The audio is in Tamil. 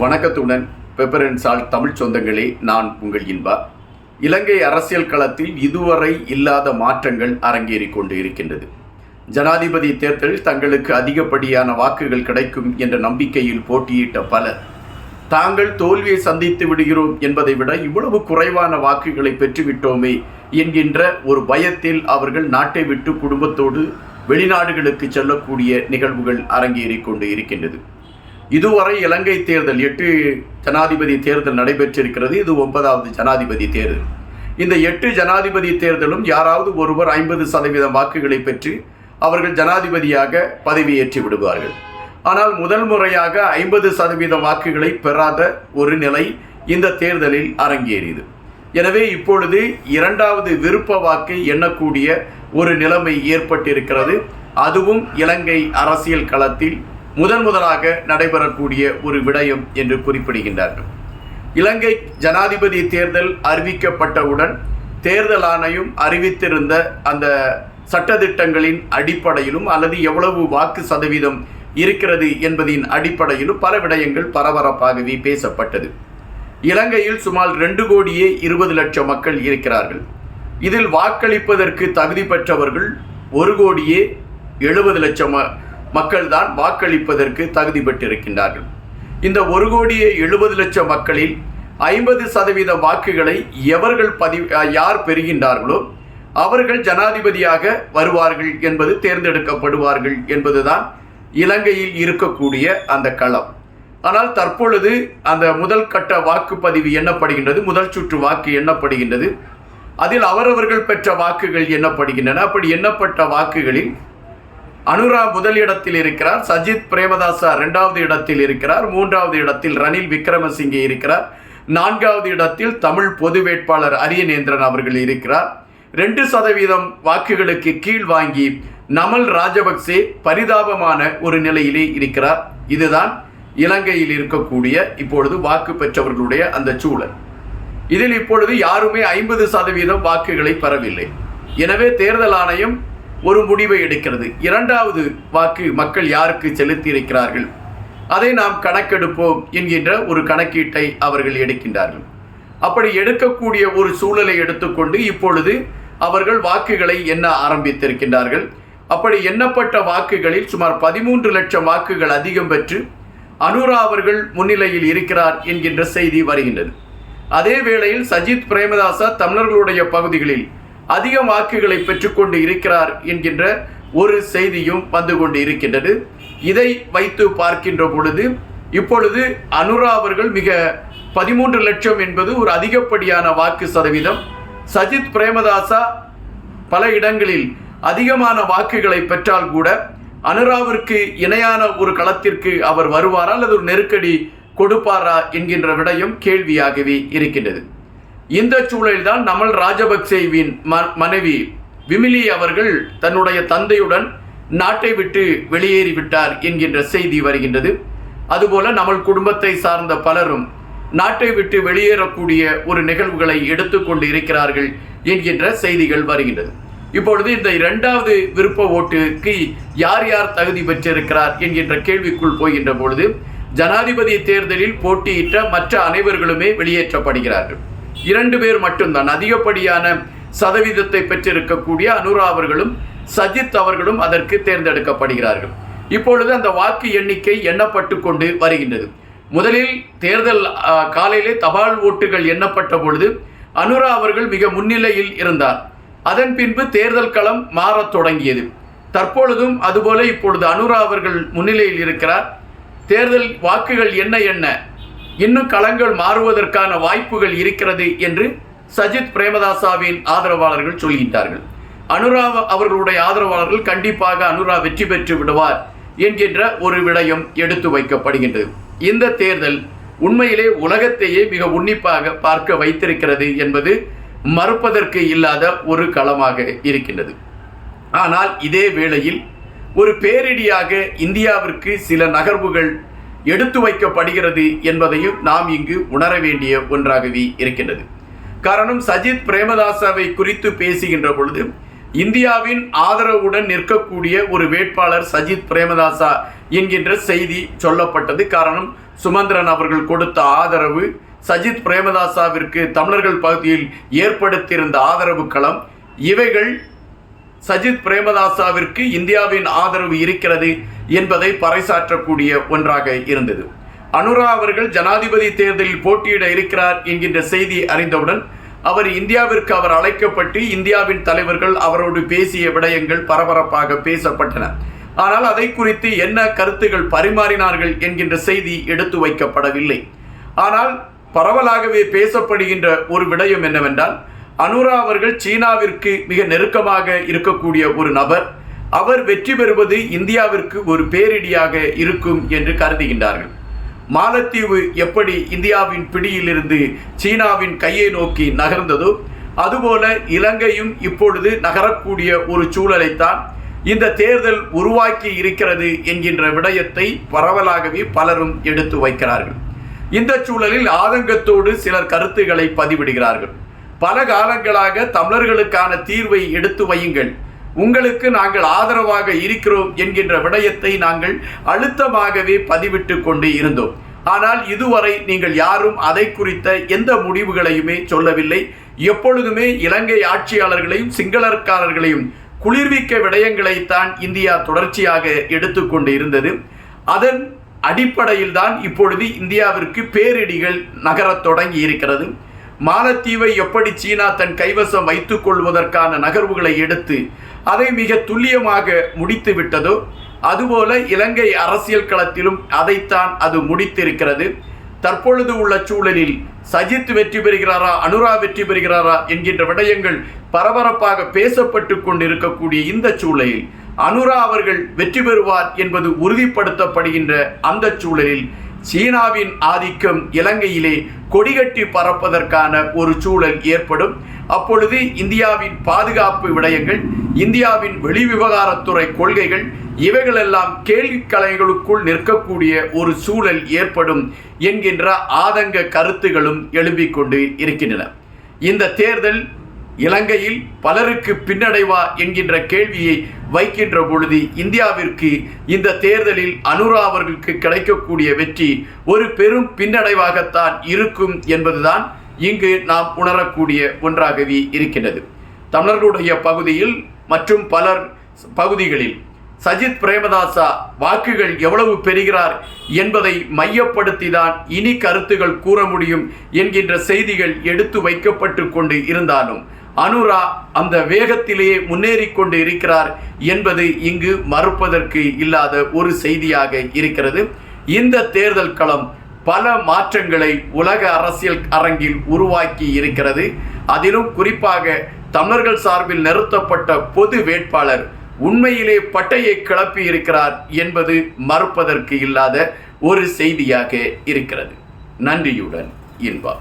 வணக்கத்துடன் பெப்பரன்சால் தமிழ் சொந்தங்களே நான் உங்கள் இன்பா. இலங்கை அரசியல் களத்தில் இதுவரை இல்லாத மாற்றங்கள் அரங்கேறி கொண்டு இருக்கின்றது. ஜனாதிபதி தேர்தலில் தங்களுக்கு அதிகப்படியான வாக்குகள் கிடைக்கும் என்ற நம்பிக்கையில் போட்டியிட்ட பலர் தாங்கள் தோல்வியை சந்தித்து விடுகிறோம் என்பதை விட இவ்வளவு குறைவான வாக்குகளை பெற்றுவிட்டோமே என்கின்ற ஒரு பயத்தில் அவர்கள் நாட்டை விட்டு குடும்பத்தோடு வெளிநாடுகளுக்கு செல்லக்கூடிய நிகழ்வுகள் அரங்கேறி கொண்டு இருக்கின்றது. இதுவரை இலங்கை தேர்தல் எட்டு ஜனாதிபதி தேர்தல் நடைபெற்றிருக்கிறது. இது ஒன்பதாவது ஜனாதிபதி தேர்தல். இந்த எட்டு ஜனாதிபதி தேர்தலும் யாராவது ஒருவர் ஐம்பது சதவீதம் வாக்குகளை பெற்று அவர்கள் ஜனாதிபதியாக பதவியேற்றி விடுவார்கள். ஆனால் முதல் முறையாக ஐம்பது சதவீத வாக்குகளை பெறாத ஒரு நிலை இந்த தேர்தலில் அரங்கேறியது. எனவே இப்பொழுது இரண்டாவது விருப்ப வாக்கை எண்ணக்கூடிய ஒரு நிலைமை ஏற்பட்டிருக்கிறது. அதுவும் இலங்கை அரசியல் களத்தில் முதன் முதலாக நடைபெறக்கூடிய ஒரு விடயம் என்று குறிப்பிடுகின்றார்கள். இலங்கை ஜனாதிபதி தேர்தல் அறிவிக்கப்பட்டவுடன் தேர்தல் ஆணையம் அறிவித்திருந்த அந்த சட்டதிட்டங்களின் அடிப்படையிலும் அல்லது எவ்வளவு வாக்கு சதவீதம் இருக்கிறது என்பதின் அடிப்படையிலும் பல விடயங்கள் பரபரப்பாகவே பேசப்பட்டது. இலங்கையில் சுமார் ரெண்டு கோடியே இருபது லட்சம் மக்கள் இருக்கிறார்கள். இதில் வாக்களிப்பதற்கு தகுதி பெற்றவர்கள் ஒரு கோடியே எழுபது லட்சம் மக்கள்தான் வாக்களிப்பதற்கு தகுதி பெற்றிருக்கின்றார்கள். இந்த ஒரு கோடியே எழுபது லட்சம் மக்களில் ஐம்பது சதவீத வாக்குகளை எவர்கள் பதிவு யார் பெறுகின்றார்களோ அவர்கள் ஜனாதிபதியாக வருவார்கள் என்பது தேர்ந்தெடுக்கப்படுவார்கள் என்பதுதான் இலங்கையில் இருக்கக்கூடிய அந்த களம். ஆனால் தற்பொழுது அந்த முதல் கட்ட வாக்குப்பதிவு எண்ணப்படுகின்றது முதல் சுற்று வாக்கு எண்ணப்படுகின்றது. அதில் அவரவர்கள் பெற்ற வாக்குகள் எண்ணப்படுகின்றன. அப்படி எண்ணப்பட்ட வாக்குகளில் அனுரா முதல் இடத்தில் இருக்கிறார் சஜித் பிரேமதாசா ரெண்டாவது இடத்தில் இருக்கிறார் மூன்றாவது இடத்தில் ரணில் விக்ரமசிங்கே இருக்கிறார் நான்காவது இடத்தில் தமிழ் பொது வேட்பாளர் அரியநேந்திரன் அவர்கள் இருக்கிறார். ரெண்டு சதவீதம் வாக்குகளுக்கு கீழ் வாங்கி நமல் ராஜபக்சே பரிதாபமான ஒரு நிலையிலே இருக்கிறார். இதுதான் இலங்கையில் இருக்கக்கூடிய இப்பொழுது வாக்கு பெற்றவர்களுடைய அந்த சூழல். இதில் இப்பொழுது யாருமே ஐம்பது சதவீதம் வாக்குகளை பெறவில்லை. எனவே தேர்தல் ஆணையம் ஒரு முடிவை எடுக்கிறது. இரண்டாவது வாக்கு மக்கள் யாருக்கு செலுத்தி இருக்கிறார்கள் அதை நாம் கணக்கெடுப்போம் என்கின்ற ஒரு கணக்கீட்டை அவர்கள் எடுக்கின்றார்கள். அப்படி எடுக்கக்கூடிய ஒரு சூழலை எடுத்துக்கொண்டு இப்பொழுது அவர்கள் வாக்குகளை எண்ண ஆரம்பித்திருக்கின்றார்கள். அப்படி எண்ணப்பட்ட வாக்குகளில் சுமார் பதிமூன்று லட்சம் வாக்குகள் அதிகம் பெற்று அனுரா அவர்கள் முன்னிலையில் இருக்கிறார் என்கின்ற செய்தி வருகின்றது. அதே வேளையில் சஜித் பிரேமதாசா தமிழர்களுடைய பகுதிகளில் அதிக வாக்குகளை பெற்றுக்கொண்டு இருக்கிறார் என்கின்ற ஒரு செய்தியும் வந்து கொண்டு இருக்கின்றது இதை வைத்து பார்க்கின்ற பொழுது இப்பொழுது அனுரா அவர்கள் மிக பதிமூன்று லட்சம் என்பது ஒரு அதிகப்படியான வாக்கு சதவீதம். சஜித் பிரேமதாசா பல இடங்களில் அதிகமான வாக்குகளை பெற்றால் கூட அனுராவிற்கு இணையான ஒரு களத்திற்கு அவர் வருவாரா அல்லது ஒரு நெருக்கடி கொடுப்பாரா என்கின்ற விடயம் கேள்வியாகவே இருக்கின்றது. இந்த சூழலில்தான் நமல் ராஜபக்சேவின் மனைவி விமிலி அவர்கள் தன்னுடைய தந்தையுடன் நாட்டை விட்டு வெளியேறிவிட்டார் என்கின்ற செய்தி வருகின்றது. அதுபோல நமல் குடும்பத்தை சார்ந்த பலரும் நாட்டை விட்டு வெளியேறக்கூடிய ஒரு நிகழ்வுகளை எடுத்துக்கொண்டு இருக்கிறார்கள் என்கின்ற செய்திகள் வருகின்றது. இப்பொழுது இந்த இரண்டாவது விருப்ப ஓட்டுக்கு யார் யார் தகுதி பெற்றிருக்கிறார் என்கின்ற கேள்விக்குள் போகின்ற பொழுது ஜனாதிபதி தேர்தலில் போட்டியிட்ட மற்ற அனைவர்களுமே வெளியேற்றப்படுகிறார்கள். இரண்டு பேர் மட்டும்தான். அதிகப்படியான சதவீதத்தை பெற்றிருக்கக்கூடிய அனுரா அவர்களும் சஜித் அவர்களும் அதற்கு தேர்ந்தெடுக்கப்படுகிறார்கள். இப்பொழுது அந்த வாக்கு எண்ணிக்கை எண்ணப்பட்டு கொண்டு வருகின்றது. முதலில் தேர்தல் காலையிலே தபால் ஓட்டுகள் எண்ணப்பட்ட பொழுது அனுரா அவர்கள் மிக முன்னிலையில் இருந்தார். அதன் பின்பு தேர்தல் களம் மாறத் தொடங்கியது. தற்பொழுதும் அதுபோல இப்பொழுது அனுரா அவர்கள் முன்னிலையில் இருக்கிறார். தேர்தல் வாக்குகள் என்ன என்ன? இன்னும் களங்கள் மாறுவதற்கான வாய்ப்புகள் இருக்கிறது என்று சஜித் பிரேமதாசாவின் ஆதரவாளர்கள் சொல்கின்றார்கள். அனுரா அவர்களுடைய ஆதரவாளர்கள் கண்டிப்பாக அனுரா வெற்றி பெற்று விடுவார் என்கின்ற ஒரு விடயம் எடுத்து வைக்கப்படுகின்றது. இந்த தேர்தல் உண்மையிலே உலகத்தையே மிக உன்னிப்பாக பார்க்க வைத்திருக்கிறது என்பது மறுப்பதற்கு இல்லாத ஒரு களமாக இருக்கின்றது. ஆனால் இதே வேளையில் ஒரு பேரிடியாக இந்தியாவிற்கு சில நகர்வுகள் எடுத்து வைக்கப்படுகிறது என்பதையும் நாம் இங்கு உணர வேண்டிய ஒன்றாகவே இருக்கின்றது. காரணம் சஜித் பிரேமதாசாவை குறித்து பேசுகின்ற பொழுது இந்தியாவின் ஆதரவுடன் நிற்கக்கூடிய ஒரு வேட்பாளர் சஜித் பிரேமதாசா என்கின்ற செய்தி சொல்லப்பட்டது. காரணம் சுமந்திரன் அவர்கள் கொடுத்த ஆதரவு சஜித் பிரேமதாசாவிற்கு தமிழர்கள் பகுதியில் ஏற்படுத்தியிருந்த ஆதரவு களம் இவைகள் சஜித் பிரேமதாசாவிற்கு இந்தியாவின் ஆதரவு இருக்கிறது என்பதை பறைசாற்றக்கூடிய ஒன்றாக இருந்தது. அனுரா அவர்கள் ஜனாதிபதி தேர்தலில் போட்டியிட இருக்கிறார் என்கின்ற செய்தி அறிந்தவுடன் அவர் இந்தியாவிற்கு அவர் அழைக்கப்பட்டு இந்தியாவின் தலைவர்கள் அவரோடு பேசிய விடயங்கள் பரபரப்பாக பேசப்பட்டன. ஆனால் அதை குறித்து என்ன கருத்துகள் பரிமாறினார்கள் என்கின்ற செய்தி எடுத்து வைக்கப்படவில்லை. ஆனால் பரவலாகவே பேசப்படுகின்ற ஒரு விடயம் என்னவென்றால் அனுரா அவர்கள் சீனாவிற்கு மிக நெருக்கமாக இருக்கக்கூடிய ஒரு நபர். அவர் வெற்றி பெறுவது இந்தியாவிற்கு ஒரு பேரிடியாக இருக்கும் என்று கருதுகின்றார்கள். மாலத்தீவு எப்படி இந்தியாவின் பிடியிலிருந்து சீனாவின் கையை நோக்கி நகர்ந்ததோ அதுபோல இலங்கையும் இப்பொழுது நகரக்கூடிய ஒரு சூழலைத்தான் இந்த தேர்தல் உருவாக்கி இருக்கிறது என்கின்ற விடயத்தை பரவலாகவே பலரும் எடுத்து வைக்கிறார்கள். இந்த சூழலில் ஆதங்கத்தோடு சிலர் கருத்துக்களை பதிவிடுகிறார்கள். பல காலங்களாக தமிழர்களுக்கான தீர்வை எடுத்து வையுங்கள். உங்களுக்கு நாங்கள் ஆதரவாக இருக்கிறோம் என்கின்ற விடயத்தை நாங்கள் அழுத்தமாகவே பதிவிட்டு கொண்டு இருந்தோம். ஆனால் இதுவரை நீங்கள் யாரும் அதை குறித்த எந்த முடிவுகளையுமே சொல்லவில்லை. எப்பொழுதுமே இலங்கை ஆட்சியாளர்களையும் சிங்களர்காரர்களையும் குளிர்விக்க விடயங்களைத்தான் இந்தியா தொடர்ச்சியாக எடுத்துக்கொண்டு இருந்தது. அதன் அடிப்படையில் தான் இப்பொழுது இந்தியாவிற்கு பேரிடிகள் நகரத் தொடங்கி இருக்கிறது. மாலத்தீவை எப்படி சீனா தன் கைவசம் வைத்துக் கொள்வதற்கான நகர்வுகளை எடுத்து அதை மிக துல்லியமாக முடித்து விட்டதோ அதுபோல இலங்கை அரசியல் களத்திலும் அதைத்தான் அது முடித்திருக்கிறது. தற்பொழுது உள்ள சூழலில் சஜித் வெற்றி பெறுகிறாரா அனுரா வெற்றி பெறுகிறாரா என்கின்ற விடயங்கள் பரபரப்பாக பேசப்பட்டு கொண்டிருக்கக்கூடிய இந்த சூழலில் அனுரா அவர்கள் வெற்றி பெறுவார் என்பது உறுதிப்படுத்தப்படுகின்ற அந்த சூழலில் சீனாவின் ஆதிக்கம் இலங்கையிலே கொடிகட்டி பறப்பதற்கான ஒரு சூழல் ஏற்படும். அப்பொழுது இந்தியாவின் பாதுகாப்பு விடயங்கள் இந்தியாவின் வெளிவிவகாரத்துறை கொள்கைகள் இவைகளெல்லாம் கேள்விக்கலைகளுக்குள் நிற்கக்கூடிய ஒரு சூழல் ஏற்படும் என்கின்ற ஆதங்க கருத்துகளும் எழும்பிக் கொண்டு இருக்கின்றன. இந்த தேர்தல் இலங்கையில் பலருக்கு பின்னடைவா என்கின்ற கேள்வியை வைக்கின்ற பொழுது இந்தியாவிற்கு இந்த தேர்தலில் அனுரா அவர்களுக்கு கிடைக்கக்கூடிய வெற்றி ஒரு பெரும் பின்னடைவாகத்தான் இருக்கும் என்பதுதான் இங்கு நாம் உணரக்கூடிய ஒன்றாகவே இருக்கின்றது. தமிழர்களுடைய பகுதியில் மற்றும் பலர் பகுதிகளில் சஜித் பிரேமதாசா வாக்குகள் எவ்வளவு பெறுகிறார் என்பதை மையப்படுத்தி தான் இனி கருத்துகள் கூற முடியும் என்கின்ற செய்திகள் எடுத்து வைக்கப்பட்டு கொண்டு இருந்தாலும் அனுரா அந்த வேகத்திலேயே முன்னேறி கொண்டு இருக்கிறார் என்பது இங்கு மறுப்பதற்கு இல்லாத ஒரு செய்தியாக இருக்கிறது. இந்த தேர்தல் களம் பல மாற்றங்களை உலக அரசியல் அரங்கில் உருவாக்கி இருக்கிறது. அதிலும் குறிப்பாக தமிழர்கள் சார்பில் நிறுத்தப்பட்ட பொது வேட்பாளர் உண்மையிலே பட்டையை கிளப்பி இருக்கிறார் என்பது மறுப்பதற்கு இல்லாத ஒரு செய்தியாக இருக்கிறது. நன்றியுடன் இன்பா